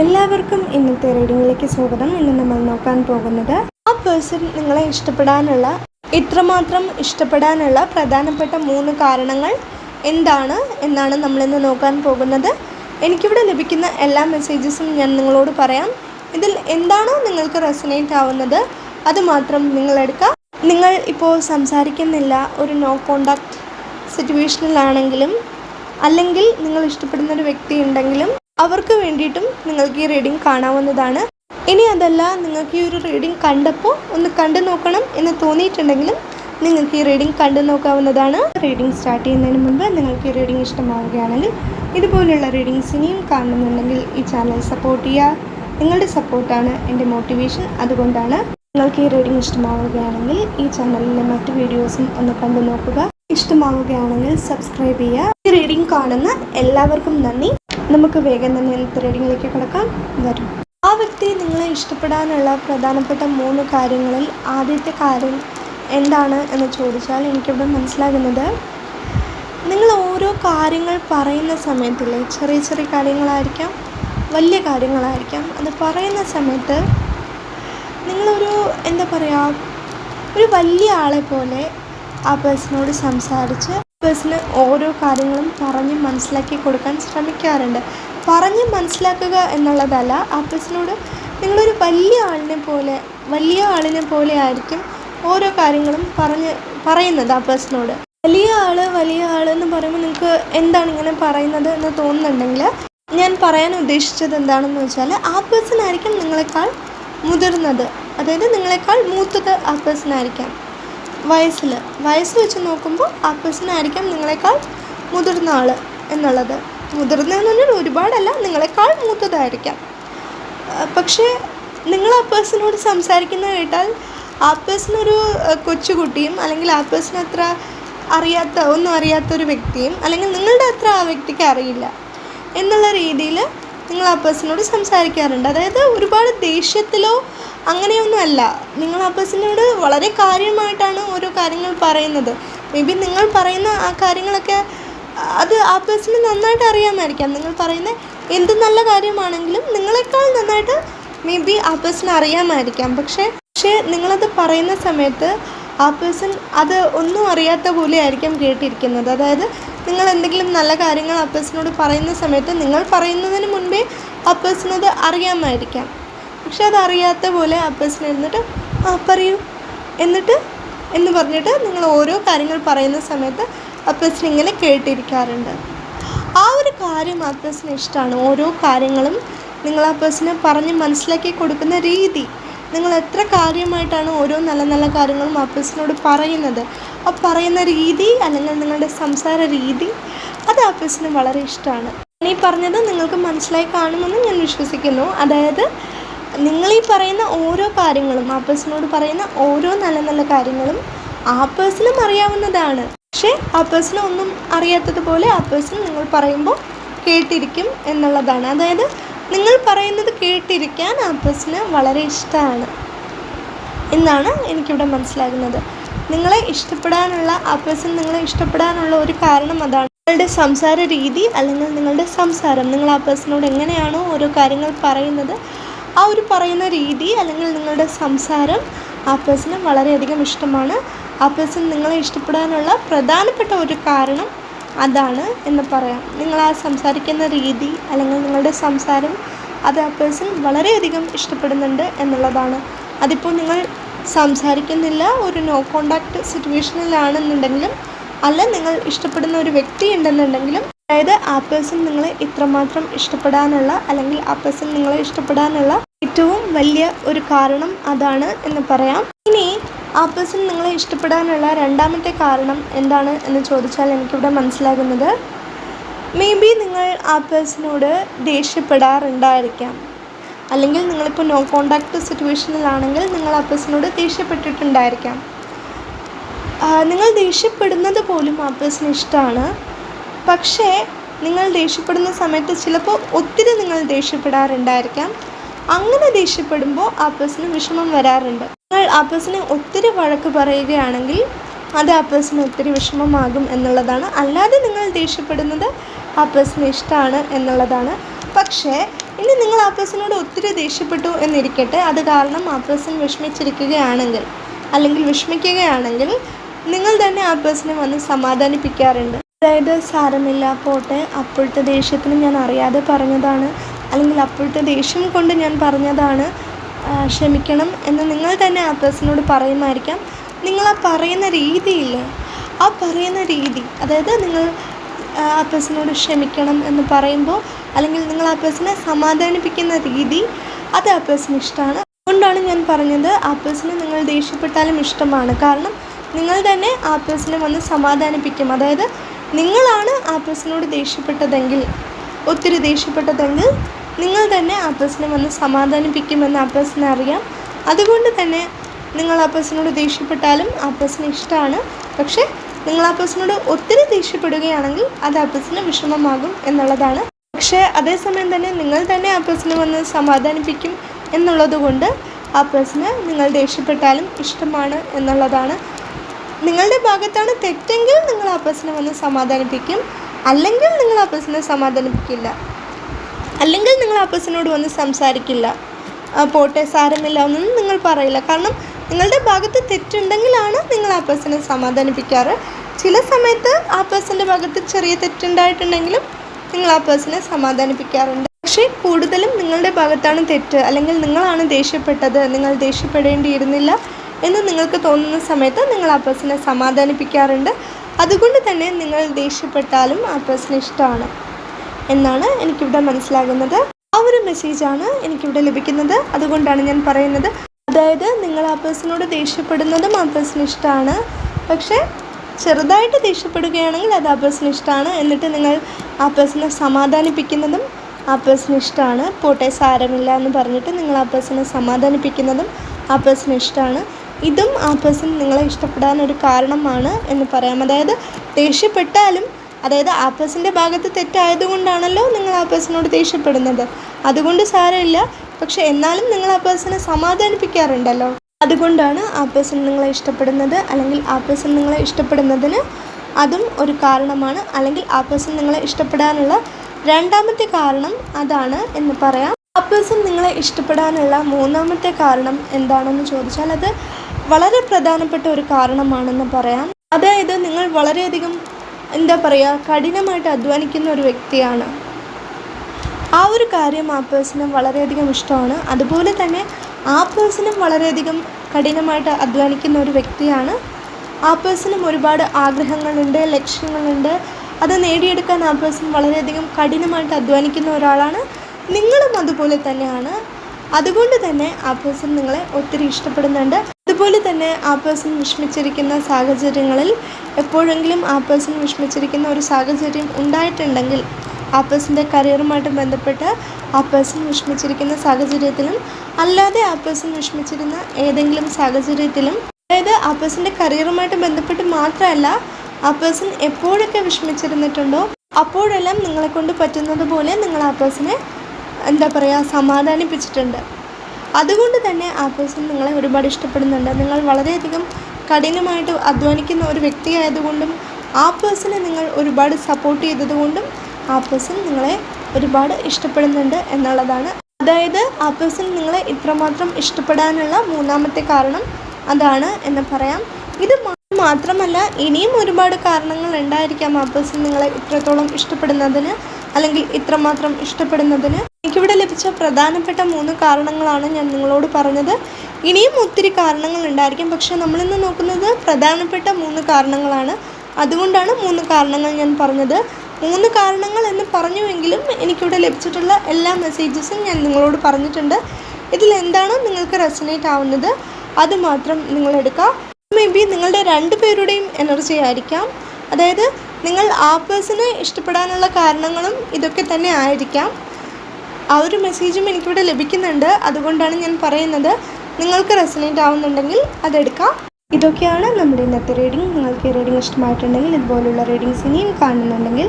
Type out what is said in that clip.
എല്ലാവർക്കും ഇന്നത്തെ റീഡിങ്ങിലേക്ക് സ്വാഗതം. ഇന്ന് നമ്മൾ നോക്കാൻ പോകുന്നത് ആ പേഴ്സൺ നിങ്ങളെ ഇഷ്ടപ്പെടാനുള്ള ഇത്രമാത്രം ഇഷ്ടപ്പെടാനുള്ള പ്രധാനപ്പെട്ട മൂന്ന് കാരണങ്ങൾ എന്താണ് എന്നാണ് നമ്മളിന്ന് നോക്കാൻ പോകുന്നത്. എനിക്കിവിടെ ലഭിക്കുന്ന എല്ലാ മെസ്സേജസും ഞാൻ നിങ്ങളോട് പറയാം. ഇതിൽ എന്താണോ നിങ്ങൾക്ക് റെസനേറ്റ് ആവുന്നത് അത് മാത്രം നിങ്ങളെടുക്കുക നിങ്ങൾ ഇപ്പോൾ സംസാരിക്കുന്നില്ല ഒരു നോ കോണ്ടാക്ട് സിറ്റുവേഷനിലാണെങ്കിലും അല്ലെങ്കിൽ നിങ്ങൾ ഇഷ്ടപ്പെടുന്ന ഒരു വ്യക്തി ഉണ്ടെങ്കിലും അവർക്ക് വേണ്ടിയിട്ടും നിങ്ങൾക്ക് ഈ റീഡിംഗ് കാണാവുന്നതാണ്. ഇനി അതല്ല നിങ്ങൾക്ക് ഈ ഒരു റീഡിംഗ് കണ്ടപ്പോൾ ഒന്ന് കണ്ടു നോക്കണം എന്ന് തോന്നിയിട്ടുണ്ടെങ്കിലും നിങ്ങൾക്ക് ഈ റീഡിംഗ് കണ്ടു നോക്കാവുന്നതാണ്. റീഡിംഗ് സ്റ്റാർട്ട് ചെയ്യുന്നതിന് മുമ്പ് നിങ്ങൾക്ക് ഈ റീഡിംഗ് ഇഷ്ടമാവുകയാണെങ്കിൽ ഇതുപോലുള്ള റീഡിങ്സ് ഇനിയും കാണുന്നുണ്ടെങ്കിൽ ഈ ചാനൽ സപ്പോർട്ട് ചെയ്യുക. നിങ്ങളുടെ സപ്പോർട്ടാണ് എന്റെ മോട്ടിവേഷൻ അതുകൊണ്ടാണ് നിങ്ങൾക്ക് ഈ റീഡിംഗ് ഇഷ്ടമാവുകയാണെങ്കിൽ ഈ ചാനലിലെ മറ്റ് വീഡിയോസും ഒന്ന് കണ്ടു നോക്കുക. ഇഷ്ടമാവുകയാണെങ്കിൽ സബ്സ്ക്രൈബ് ചെയ്യുക. ഈ റീഡിംഗ് കാണുന്ന എല്ലാവർക്കും നന്ദി. നമുക്ക് വേഗം തന്നെ ത്രെഡിങ്ങിലേക്ക് കടക്കാം. വരും. ആ വ്യക്തി നിങ്ങളെ ഇഷ്ടപ്പെടാനുള്ള പ്രധാനപ്പെട്ട മൂന്ന് കാര്യങ്ങളിൽ ആദ്യത്തെ കാര്യം എന്താണ് എന്ന് ചോദിച്ചാൽ എനിക്കിവിടെ മനസ്സിലാകുന്നത് നിങ്ങൾ ഓരോ കാര്യങ്ങൾ പറയുന്ന സമയത്തില്ലേ ചെറിയ ചെറിയ കാര്യങ്ങളായിരിക്കാം വലിയ കാര്യങ്ങളായിരിക്കാം. അത് പറയുന്ന സമയത്ത് നിങ്ങളൊരു എന്താ പറയുക ഒരു വലിയ ആളെ പോലെ ആ പേഴ്സണോട് സംസാരിച്ച് പേഴ്സണ് ഓരോ കാര്യങ്ങളും പറഞ്ഞ് മനസ്സിലാക്കി കൊടുക്കാൻ ശ്രമിക്കാറുണ്ട്. പറഞ്ഞ് മനസ്സിലാക്കുക എന്നുള്ളതല്ല പേഴ്സണോട് നിങ്ങളൊരു വലിയ ആളിനെ പോലെ വലിയ ആളിനെ പോലെ ആയിരിക്കും ഓരോ കാര്യങ്ങളും പറഞ്ഞ് പറയുന്നത് പേഴ്സണോട് വലിയ ആൾ വലിയ ആൾ എന്ന് പറയുമ്പോൾ നിങ്ങൾക്ക് എന്താണ് ഇങ്ങനെ പറയുന്നത് എന്ന് തോന്നുന്നുണ്ടെങ്കിൽ ഞാൻ പറയാൻ ഉദ്ദേശിച്ചത് എന്താണെന്ന് വെച്ചാൽ ആ പേഴ്സൺ ആയിരിക്കും നിങ്ങളെക്കാൾ മുതിർന്നത്. അതായത് നിങ്ങളെക്കാൾ മൂത്തത് ആ പേഴ്സൺ ആയിരിക്കാം വയസ്സിൽ വയസ്സ് വെച്ച് നോക്കുമ്പോൾ ആ പേഴ്സൺ ആയിരിക്കാം നിങ്ങളെക്കാൾ മുതിർന്ന ആൾ എന്നുള്ളത്. മുതിർന്നതെന്ന് പറഞ്ഞാൽ ഒരുപാടല്ല നിങ്ങളെക്കാൾ മൂത്തതായിരിക്കാം. പക്ഷേ നിങ്ങൾ ആ പേഴ്സണോട് സംസാരിക്കുന്ന കേട്ടാൽ ആ പേഴ്സൺ ഒരു കൊച്ചുകുട്ടിയും അല്ലെങ്കിൽ ആ പേഴ്സൺ അത്ര അറിയാത്ത ഒന്നും അറിയാത്ത ഒരു വ്യക്തിയും അല്ലെങ്കിൽ നിങ്ങളുടെ അത്ര ആ വ്യക്തിക്ക് അറിയില്ല എന്നുള്ള രീതിയിൽ നിങ്ങൾ ആ പേഴ്സണോട് സംസാരിക്കാറുണ്ട്. അതായത് ഒരുപാട് ദേഷ്യത്തിലോ അങ്ങനെയൊന്നും അല്ല. നിങ്ങൾ ആ പേഴ്സണോട് വളരെ കാര്യമായിട്ടാണ് ഓരോ കാര്യങ്ങൾ പറയുന്നത്. മേ ബി നിങ്ങൾ പറയുന്ന ആ കാര്യങ്ങളൊക്കെ അത് ആ പേഴ്സണ് നന്നായിട്ട് അറിയാമായിരിക്കാം. നിങ്ങൾ പറയുന്ന എന്ത് നല്ല കാര്യമാണെങ്കിലും നിങ്ങളെക്കാൾ നന്നായിട്ട് മേ ബി ആ പേഴ്സൺ അറിയാമായിരിക്കാം. പക്ഷേ പക്ഷേ നിങ്ങളത് പറയുന്ന സമയത്ത് ആ പേഴ്സൺ അത് ഒന്നും അറിയാത്ത പോലെ ആയിരിക്കും കേട്ടിരിക്കുന്നത്. അതായത് നിങ്ങൾ എന്തെങ്കിലും നല്ല കാര്യങ്ങൾ ആ പേഴ്സണോട് പറയുന്ന സമയത്ത് നിങ്ങൾ പറയുന്നതിന് മുൻപേ ആ അത് അറിയാമായിരിക്കാം. പക്ഷെ അത് അറിയാത്ത പോലെ ആ പേഴ്സൺ ഇരുന്നിട്ട് ആ പറയൂ. എന്നിട്ട് എന്ന് പറഞ്ഞിട്ട് നിങ്ങൾ ഓരോ കാര്യങ്ങൾ പറയുന്ന സമയത്ത് ആ പേഴ്സൺ ഇങ്ങനെ കേട്ടിരിക്കാറുണ്ട്. ആ ഒരു കാര്യം ആ പേഴ്സണ് ഇഷ്ടമാണ് ഓരോ കാര്യങ്ങളും നിങ്ങൾ ആ പേഴ്സണെ പറഞ്ഞ് മനസ്സിലാക്കി കൊടുക്കുന്ന രീതി. നിങ്ങൾ എത്ര കാര്യമായിട്ടാണ് ഓരോ നല്ല നല്ല കാര്യങ്ങളും ആ പേഴ്സണോട് പറയുന്നത്? ആ പറയുന്ന രീതി അല്ലെങ്കിൽ നിങ്ങളുടെ സംസാര രീതി അത് ആ വളരെ ഇഷ്ടമാണ്. ഞാൻ ഈ പറഞ്ഞത് നിങ്ങൾക്ക് മനസ്സിലായി കാണുമെന്ന് ഞാൻ വിശ്വസിക്കുന്നു. അതായത് നിങ്ങൾ ഈ പറയുന്ന ഓരോ കാര്യങ്ങളും ആ പേഴ്സണോട് പറയുന്ന ഓരോ നല്ല നല്ല കാര്യങ്ങളും ആ പേഴ്സണും അറിയാവുന്നതാണ്. പക്ഷേ ആ ഒന്നും അറിയാത്തതുപോലെ ആ പേഴ്സൺ നിങ്ങൾ പറയുമ്പോൾ കേട്ടിരിക്കും എന്നുള്ളതാണ്. അതായത് നിങ്ങൾ പറയുന്നത് കേട്ടിരിക്കാൻ ആ പേഴ്സണ് വളരെ ഇഷ്ടമാണ് എന്നാണ് എനിക്കിവിടെ മനസ്സിലാകുന്നത്. നിങ്ങളെ ഇഷ്ടപ്പെടാനുള്ള ആ പേഴ്സൺ നിങ്ങളെ ഇഷ്ടപ്പെടാനുള്ള ഒരു കാരണം അതാണ്. നിങ്ങളുടെ സംസാര രീതി അല്ലെങ്കിൽ നിങ്ങളുടെ സംസാരം നിങ്ങൾ ആ പേഴ്സണോട് എങ്ങനെയാണോ ഓരോ കാര്യങ്ങൾ പറയുന്നത് ആ ഒരു പറയുന്ന രീതി അല്ലെങ്കിൽ നിങ്ങളുടെ സംസാരം ആ പേഴ്സണ് വളരെയധികം ഇഷ്ടമാണ്. ആ പേഴ്സൺ നിങ്ങളെ ഇഷ്ടപ്പെടാനുള്ള പ്രധാനപ്പെട്ട ഒരു കാരണം അതാണ് എന്ന് പറയാം. നിങ്ങൾ ആ സംസാരിക്കുന്ന രീതി അല്ലെങ്കിൽ നിങ്ങളുടെ സംസാരം അത് ആ പേഴ്സൺ വളരെയധികം ഇഷ്ടപ്പെടുന്നുണ്ട് എന്നുള്ളതാണ്. അതിപ്പോൾ നിങ്ങൾ സംസാരിക്കുന്നില്ല ഒരു നോ കോണ്ടാക്ട് സിറ്റുവേഷനിലാണെന്നുണ്ടെങ്കിലും അല്ല നിങ്ങൾ ഇഷ്ടപ്പെടുന്ന ഒരു വ്യക്തി ഉണ്ടെന്നുണ്ടെങ്കിലും അതായത് ആ പേഴ്സൺ നിങ്ങളെ ഇത്രമാത്രം ഇഷ്ടപ്പെടാനുള്ള അല്ലെങ്കിൽ ആ പേഴ്സൺ നിങ്ങളെ ഇഷ്ടപ്പെടാനുള്ള ഏറ്റവും വലിയ ഒരു കാരണം അതാണ് എന്ന് പറയാം. ഇനി ആ പേഴ്സൺ നിങ്ങളെ ഇഷ്ടപ്പെടാനുള്ള രണ്ടാമത്തെ കാരണം എന്താണ് എന്ന് ചോദിച്ചാൽ എനിക്കിവിടെ മനസ്സിലാകുന്നത്. മേ ബി നിങ്ങൾ ആ പേഴ്സണോട് ദേഷ്യപ്പെടാറുണ്ടായിരിക്കാം. അല്ലെങ്കിൽ നിങ്ങളിപ്പോൾ നോ കോണ്ടാക്ട് സിറ്റുവേഷനിലാണെങ്കിൽ നിങ്ങൾ ആ പേഴ്സണോട് ദേഷ്യപ്പെട്ടിട്ടുണ്ടായിരിക്കാം. നിങ്ങൾ ദേഷ്യപ്പെടുന്നത് പോലും ആ പേഴ്സണ് ഇഷ്ടമാണ് പക്ഷേ നിങ്ങൾ ദേഷ്യപ്പെടുന്ന സമയത്ത് ചിലപ്പോൾ ഒത്തിരി നിങ്ങൾ ദേഷ്യപ്പെടാറുണ്ടായിരിക്കാം. അങ്ങനെ ദേഷ്യപ്പെടുമ്പോൾ ആ പേഴ്സണ് വിഷമം വരാറുണ്ട്. നിങ്ങൾ ആ പേഴ്സണെ ഒത്തിരി വഴക്ക് പറയുകയാണെങ്കിൽ അത് ആ പേഴ്സണ് ഒത്തിരി വിഷമമാകും എന്നുള്ളതാണ്. അല്ലാതെ നിങ്ങൾ ദേഷ്യപ്പെടുന്നത് ആ പേഴ്സണ് ഇഷ്ടമാണ് എന്നുള്ളതാണ്. പക്ഷേ ഇനി നിങ്ങൾ ആ പേഴ്സണോട് ഒത്തിരി ദേഷ്യപ്പെട്ടു എന്നിരിക്കട്ടെ. അത് കാരണം ആ പേഴ്സൺ വിഷമിച്ചിരിക്കുകയാണെങ്കിൽ അല്ലെങ്കിൽ വിഷമിക്കുകയാണെങ്കിൽ നിങ്ങൾ തന്നെ ആ പേഴ്സണെ വന്ന് സമാധാനിപ്പിക്കാറുണ്ട്. അതായത് സാരമില്ല പോട്ടെ അപ്പോഴത്തെ ദേഷ്യത്തിന് ഞാൻ അറിയാതെ പറഞ്ഞതാണ് അല്ലെങ്കിൽ അപ്പോഴത്തെ ദേഷ്യം കൊണ്ട് ഞാൻ പറഞ്ഞതാണ് ക്ഷമിക്കണം എന്ന് നിങ്ങൾ തന്നെ ആ പേഴ്സണോട് പറയുമായിരിക്കാം. നിങ്ങൾ ആ പറയുന്ന രീതിയില്ലേ? ആ പറയുന്ന രീതി അതായത് നിങ്ങൾ ആ പേഴ്സണോട് ക്ഷമിക്കണം എന്ന് പറയുമ്പോൾ അല്ലെങ്കിൽ നിങ്ങൾ ആ പേഴ്സണെ സമാധാനിപ്പിക്കുന്ന രീതി അത് ആ പേഴ്സൺ ഇഷ്ടമാണ്. അതുകൊണ്ടാണ് ഞാൻ പറഞ്ഞത് ആ പേഴ്സണെ നിങ്ങൾ ദേഷ്യപ്പെട്ടാലും ഇഷ്ടമാണ്. കാരണം നിങ്ങൾ തന്നെ ആ പേഴ്സണെ വന്ന് സമാധാനിപ്പിക്കും. അതായത് നിങ്ങളാണ് ആ പേഴ്സണോട് ദേഷ്യപ്പെട്ടതെങ്കിൽ ഒത്തിരി ദേഷ്യപ്പെട്ടതെങ്കിൽ നിങ്ങൾ തന്നെ ആ പേഴ്സണെ വന്ന് സമാധാനിപ്പിക്കുമെന്ന് ആ പേഴ്സണെ അറിയാം. അതുകൊണ്ട് തന്നെ നിങ്ങൾ ആ പേഴ്സണോട് ദേഷ്യപ്പെട്ടാലും ആ പേഴ്സണെ ഇഷ്ടമാണ്. പക്ഷേ നിങ്ങൾ ആ പേഴ്സണോട് ഒത്തിരി ദേഷ്യപ്പെടുകയാണെങ്കിൽ അത് ആ പേഴ്സണ് വിഷമമാകും എന്നുള്ളതാണ്. പക്ഷേ അതേസമയം തന്നെ നിങ്ങൾ തന്നെ ആ പേഴ്സണെ വന്ന് സമാധാനിപ്പിക്കും എന്നുള്ളത് കൊണ്ട് ആ പേഴ്സണ് നിങ്ങൾ ദേഷ്യപ്പെട്ടാലും ഇഷ്ടമാണ് എന്നുള്ളതാണ്. നിങ്ങളുടെ ഭാഗത്താണ് തെറ്റെങ്കിൽ നിങ്ങൾ ആ പേഴ്സണെ വന്ന് സമാധാനിപ്പിക്കും. അല്ലെങ്കിൽ നിങ്ങൾ ആ പേഴ്സണെ സമാധാനിപ്പിക്കില്ല. അല്ലെങ്കിൽ നിങ്ങൾ ആ പേഴ്സണോട് വന്ന് സംസാരിക്കില്ല. പോട്ടെ സാരമില്ല എന്നൊന്നും നിങ്ങൾ പറയില്ല. കാരണം നിങ്ങളുടെ ഭാഗത്ത് തെറ്റുണ്ടെങ്കിലാണ് നിങ്ങൾ ആ പേഴ്സണെ സമാധാനിപ്പിക്കാറ്. ചില സമയത്ത് ആ പേഴ്സന്റെ ഭാഗത്ത് ചെറിയ തെറ്റുണ്ടായിട്ടുണ്ടെങ്കിലും നിങ്ങൾ ആ പേഴ്സണെ സമാധാനിപ്പിക്കാറുണ്ട്. പക്ഷേ കൂടുതലും നിങ്ങളുടെ ഭാഗത്താണ് തെറ്റ് അല്ലെങ്കിൽ നിങ്ങളാണ് ദേഷ്യപ്പെട്ടത് നിങ്ങൾ ദേഷ്യപ്പെടേണ്ടിയിരുന്നില്ല എന്ന് നിങ്ങൾക്ക് തോന്നുന്ന സമയത്ത് നിങ്ങൾ ആ പേഴ്സണെ സമാധാനിപ്പിക്കാറുണ്ട്. അതുകൊണ്ട് തന്നെ നിങ്ങൾ ദേഷ്യപ്പെട്ടാലും ആ പേഴ്സൺ ഇഷ്ടമാണ്. എന്നാണ് എനിക്കിവിടെ മനസ്സിലാകുന്നത്. ആ ഒരു മെസ്സേജാണ് എനിക്കിവിടെ ലഭിക്കുന്നത്. അതുകൊണ്ടാണ് ഞാൻ പറയുന്നത്. അതായത് നിങ്ങൾ ആ പേഴ്സണോട് ദേഷ്യപ്പെടുന്നതും ആ പേഴ്സൺ ഇഷ്ടമാണ്. പക്ഷേ ചെറുതായിട്ട് ദേഷ്യപ്പെടുകയാണെങ്കിൽ അത് ആ പേഴ്സൺ ഇഷ്ടമാണ്. എന്നിട്ട് നിങ്ങൾ ആ പേഴ്സണെ സമാധാനിപ്പിക്കുന്നതും ആ പേഴ്സൺ ഇഷ്ടമാണ്. പോട്ടെ സാരമില്ല എന്ന് പറഞ്ഞിട്ട് നിങ്ങൾ ആ പേഴ്സണെ സമാധാനിപ്പിക്കുന്നതും ആ പേഴ്സൺ ഇഷ്ടമാണ്. ഇതും ആ പേഴ്സൺ നിങ്ങളെ ഇഷ്ടപ്പെടാനൊരു കാരണമാണ് എന്ന് പറയാം. അതായത് ദേഷ്യപ്പെട്ടാലും അതായത് ആ പേഴ്സന്റെ ഭാഗത്ത് തെറ്റായതുകൊണ്ടാണല്ലോ നിങ്ങൾ ആ പേഴ്സണോട് ദേഷ്യപ്പെടുന്നത്. അതുകൊണ്ട് സാരമില്ല. പക്ഷെ എന്നാലും നിങ്ങൾ ആ പേഴ്സണെ സമാധാനിപ്പിക്കാറുണ്ടല്ലോ. അതുകൊണ്ടാണ് ആ പേഴ്സൺ നിങ്ങളെ ഇഷ്ടപ്പെടുന്നത്. അല്ലെങ്കിൽ ആ പേഴ്സൺ നിങ്ങളെ ഇഷ്ടപ്പെടുന്നതിന് അതും ഒരു കാരണമാണ്. അല്ലെങ്കിൽ ആ പേഴ്സൺ നിങ്ങളെ ഇഷ്ടപ്പെടാനുള്ള രണ്ടാമത്തെ കാരണം അതാണ് എന്ന് പറയാം. ആ പേഴ്സൺ നിങ്ങളെ ഇഷ്ടപ്പെടാനുള്ള മൂന്നാമത്തെ കാരണം എന്താണെന്ന് ചോദിച്ചാൽ അത് വളരെ പ്രധാനപ്പെട്ട ഒരു കാരണമാണെന്ന് പറയാം. അതായത് നിങ്ങൾ വളരെയധികം എന്താ പറയുക കഠിനമായിട്ട് അധ്വാനിക്കുന്ന ഒരു വ്യക്തിയാണ്. ആ ഒരു കാര്യം ആ പേഴ്സണ് വളരെയധികം ഇഷ്ടമാണ്. അതുപോലെ തന്നെ ആ പേഴ്സണും വളരെയധികം കഠിനമായിട്ട് അധ്വാനിക്കുന്ന ഒരു വ്യക്തിയാണ്. ആ പേഴ്സണും ഒരുപാട് ആഗ്രഹങ്ങളുണ്ട് ലക്ഷ്യങ്ങളുണ്ട്. അത് നേടിയെടുക്കാൻ ആ പേഴ്സൺ വളരെയധികം കഠിനമായിട്ട് അധ്വാനിക്കുന്ന ഒരാളാണ്. നിങ്ങളും അതുപോലെ തന്നെയാണ്. അതുകൊണ്ട് തന്നെ ആ പേഴ്സൺ നിങ്ങളെ ഒത്തിരി ഇഷ്ടപ്പെടുന്നുണ്ട്. അതുപോലെ തന്നെ ആ പേഴ്സൺ വിഷമിച്ചിരിക്കുന്ന സാഹചര്യങ്ങളിൽ എപ്പോഴെങ്കിലും ആ പേഴ്സൺ വിഷമിച്ചിരിക്കുന്ന ഒരു സാഹചര്യം ഉണ്ടായിട്ടുണ്ടെങ്കിൽ ആ പേഴ്സന്റെ കരിയറുമായിട്ട് ബന്ധപ്പെട്ട് ആ പേഴ്സൺ വിഷമിച്ചിരിക്കുന്ന സാഹചര്യത്തിലും അല്ലാതെ ആ പേഴ്സൺ വിഷമിച്ചിരുന്ന ഏതെങ്കിലും സാഹചര്യത്തിലും അതായത് ആ പേഴ്സന്റെ കരിയറുമായിട്ട് ബന്ധപ്പെട്ട് മാത്രമല്ല ആ പേഴ്സൺ എപ്പോഴൊക്കെ വിഷമിച്ചിരുന്നിട്ടുണ്ടോ അപ്പോഴെല്ലാം നിങ്ങളെ കൊണ്ട് പറ്റുന്നത് പോലെ നിങ്ങൾ ആ പേഴ്സണെ എന്താ പറയുക സമാധാനിപ്പിച്ചിട്ടുണ്ട്. അതുകൊണ്ട് തന്നെ ആ പേഴ്സൺ നിങ്ങളെ ഒരുപാട് ഇഷ്ടപ്പെടുന്നുണ്ട്. നിങ്ങൾ വളരെയധികം കഠിനമായിട്ട് അധ്വാനിക്കുന്ന ഒരു വ്യക്തിയായതുകൊണ്ടും ആ പേഴ്സണെ നിങ്ങൾ ഒരുപാട് സപ്പോർട്ട് ചെയ്തതുകൊണ്ടും ആ പേഴ്സൺ നിങ്ങളെ ഒരുപാട് ഇഷ്ടപ്പെടുന്നുണ്ട് എന്നുള്ളതാണ്. അതായത് ആ പേഴ്സൺ നിങ്ങളെ ഇത്രമാത്രം ഇഷ്ടപ്പെടാനുള്ള മൂന്നാമത്തെ കാരണം അതാണ് എന്ന് പറയാം. ഇത് മാത്രമല്ല ഇനിയും ഒരുപാട് കാരണങ്ങൾ ഉണ്ടായിരിക്കാം ആ പേഴ്സൺ നിങ്ങളെ ഇത്രത്തോളം ഇഷ്ടപ്പെടുന്നതിന് അല്ലെങ്കിൽ ഇത്രമാത്രം ഇഷ്ടപ്പെടുന്നതിന്. എനിക്കിവിടെ ലഭിച്ച പ്രധാനപ്പെട്ട മൂന്ന് കാരണങ്ങളാണ് ഞാൻ നിങ്ങളോട് പറഞ്ഞത്. ഇനിയും ഒത്തിരി കാരണങ്ങൾ ഉണ്ടായിരിക്കും. പക്ഷെ നമ്മളിന്ന് നോക്കുന്നത് പ്രധാനപ്പെട്ട മൂന്ന് കാരണങ്ങളാണ്. അതുകൊണ്ടാണ് മൂന്ന് കാരണങ്ങൾ ഞാൻ പറഞ്ഞത്. മൂന്ന് കാരണങ്ങൾ എന്ന് പറഞ്ഞുവെങ്കിലും എനിക്കിവിടെ ലഭിച്ചിട്ടുള്ള എല്ലാ മെസ്സേജസും ഞാൻ നിങ്ങളോട് പറഞ്ഞിട്ടുണ്ട്. ഇതിലെന്താണ് നിങ്ങൾക്ക് റെസനേറ്റ് ആവുന്നത്? അത് മാത്രം നിങ്ങൾ എടുക്കുക. മേ ബി നിങ്ങളുടെ രണ്ട് പേരുടെയും എനർജി ആയിരിക്കാം. അതായത് നിങ്ങൾ ആ പേഴ്സണെ ഇഷ്ടപ്പെടാനുള്ള കാരണങ്ങളും ഇതൊക്കെ തന്നെ ആയിരിക്കാം. ആ ഒരു മെസ്സേജും എനിക്കിവിടെ ലഭിക്കുന്നുണ്ട്. അതുകൊണ്ടാണ് ഞാൻ പറയുന്നത്. നിങ്ങൾക്ക് റെസനേറ്റ് ആവുന്നുണ്ടെങ്കിൽ അതെടുക്കാം. ഇതൊക്കെയാണ് നമ്മുടെ ഇന്നത്തെ റീഡിംഗ് നിങ്ങൾക്ക് റീഡിംഗ് ഇഷ്ടമായിട്ടുണ്ടെങ്കിൽ ഇതുപോലുള്ള റീഡിങ്സ് ഇനിയും കാണുന്നുണ്ടെങ്കിൽ